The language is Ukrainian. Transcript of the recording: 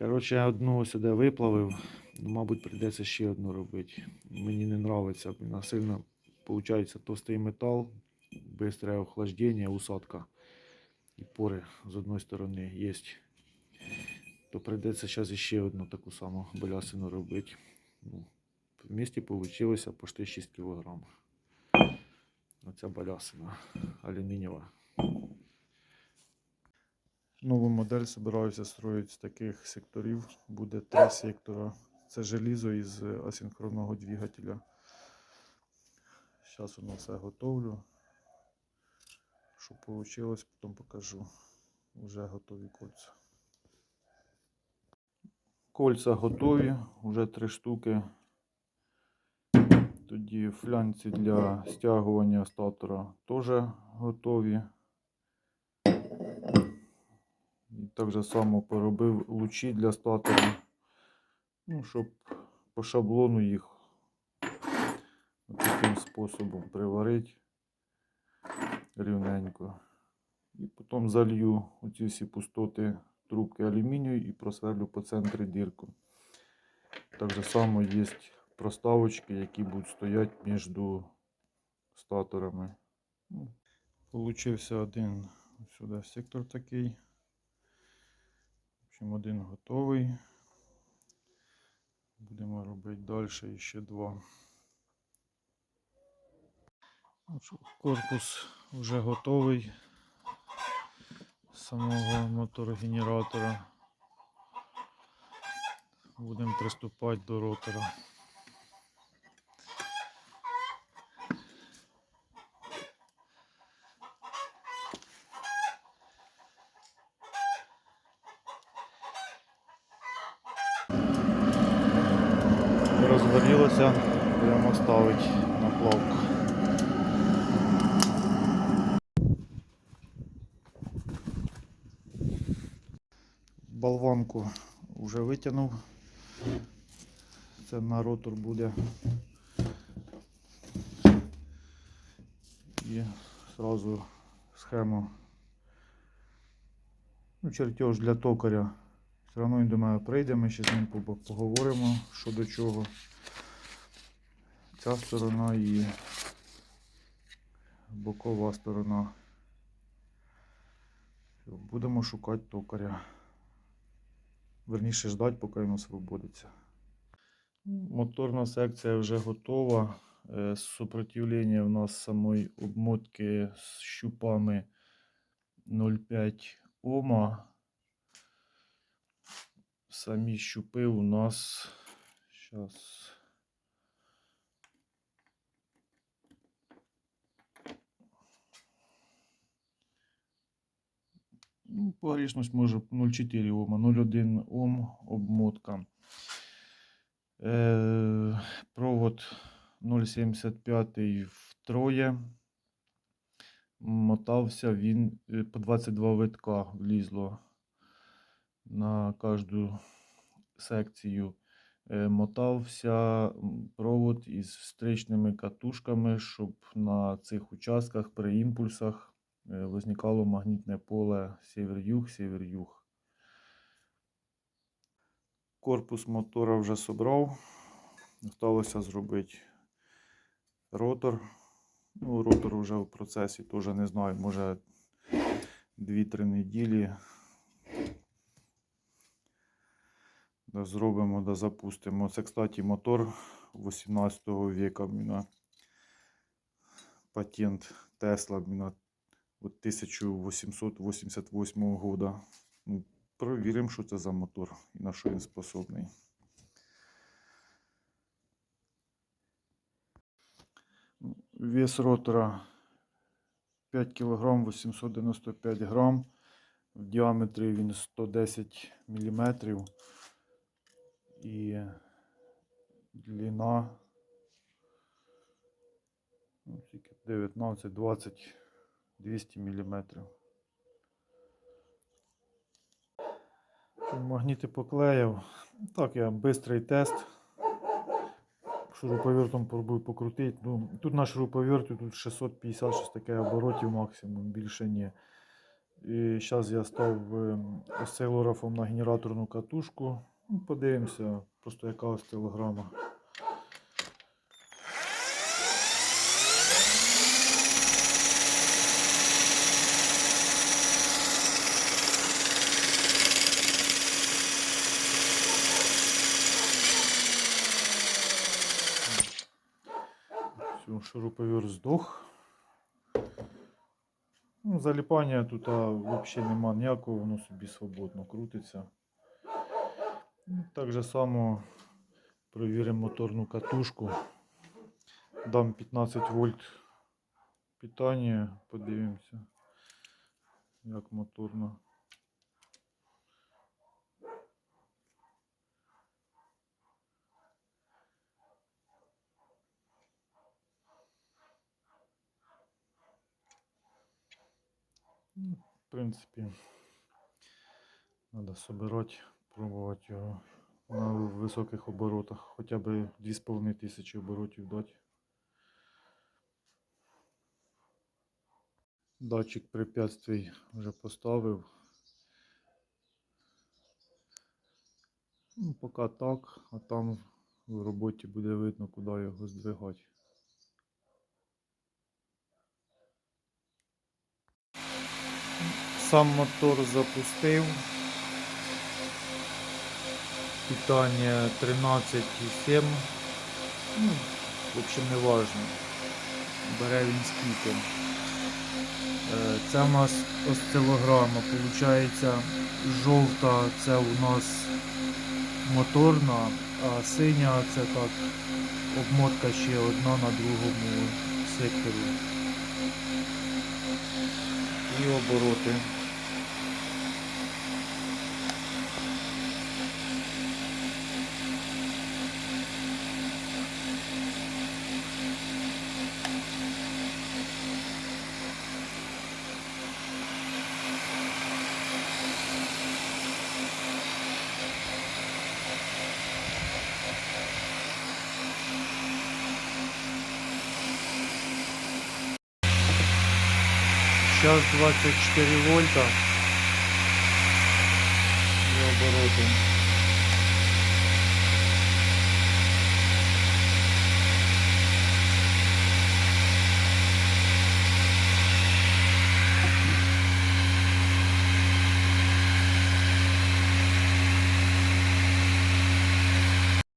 Коротше, одну сюди виплавив. Ну, Мабуть, прийдеться ще одну робити. Мені не подобається. Вона сильно виходить товстий метал, швидке охлаждення, усадка. І пори з одної сторони є. То прийдеться зараз ще одну таку саму балясину робити. Ну, в місті вийшло почти 6 кг. Оця балясина алюмінієва. Нову модель збираюся строїти з таких секторів. Буде три сектора. Це желізо із асинхронного двигателя. Зараз воно все готовлю. Що вийшло, потім покажу. Вже готові кольця. Кольця готові, вже три штуки. Тоді флянці для стягування статора теж готові. І так же само поробив лучі для статора. Ну, щоб по шаблону їх таким способом приварити рівненько. І потім залью оці всі пустоти трубки алюмінію і просверлю по центрі дірку. Так же само є проставочки, які будуть стояти між статорами. Ну, Получився один сюди сектор такий. Общем, один готовий. Будемо робити далі ще два. Ну Корпус вже готовий самого моторогенератора. Будемо приступати до ротора. Розгорілося, будемо ставити на плавку. Болванку вже витягнув. Це на ротор буде. І одразу схему. Ну, чертеж для токаря. Все одно він до мене прийде, ми ще з ним поговоримо, що до чого. Ця сторона і бокова сторона. Будемо шукати токаря. Верніше ждати, поки він освободиться. Моторна секція вже готова. Е, Супротивлення в нас самої обмотки з щупами 0,5 Ома. Самі щупи у нас зараз. Ну, погрішність може 0,4 Ома, 0,1 Ом обмотка. Е, провод 0,75 втроє. Мотався він е, по 22 витка влізло на кожну секцію. Е, Мотався провод із встречними катушками, щоб на цих участках при імпульсах е, возникало магнітне поле север-юг, север-юг. Корпус мотора вже собрав. Осталося зробити ротор. Ну, ротор вже в процесі, теж не знаю, може 2-3 неділі. Да, зробимо, да запустимо. Це, кстати, мотор 18 века. Міна. Патент Тесла міна, 1888 года. Ну, Провіримо, що це за мотор і на що він способний. Вес ротора 5 кг 895 грам. В діаметрі він 110 мм. І длина ну, 19, 20, 200 мм. Магніти поклеїв. Так, я швидкий тест. Шуруповертом пробую покрутити. Ну, тут на шуруповерті тут 650 щось таке оборотів максимум, більше ні. І зараз я став е, осцилографом на генераторну катушку. Ну, Подивимося, просто яка осцилограма. Все, шуруповерт здох. Ну, заліпання тут взагалі нема ніякого, воно собі свободно крутиться. Так же само провіримо моторну катушку. Дам 15 вольт питання, подивимося, як моторна. Ну, В принципі, треба собирати, пробувати його на високих оборотах, хоча б 2500 оборотів дати. Датчик препятствий вже поставив. Ну, поки так, а там в роботі буде видно, куди його здвигати. Сам мотор запустив. Питання 13,7. Ну, в общем, не важно. Бере він скільки. Е, Це у нас осцилограма. Получається, жовта це у нас моторна, а синя це так обмотка ще одна на другому секторі. І обороти. Сейчас 24 вольта и обороты.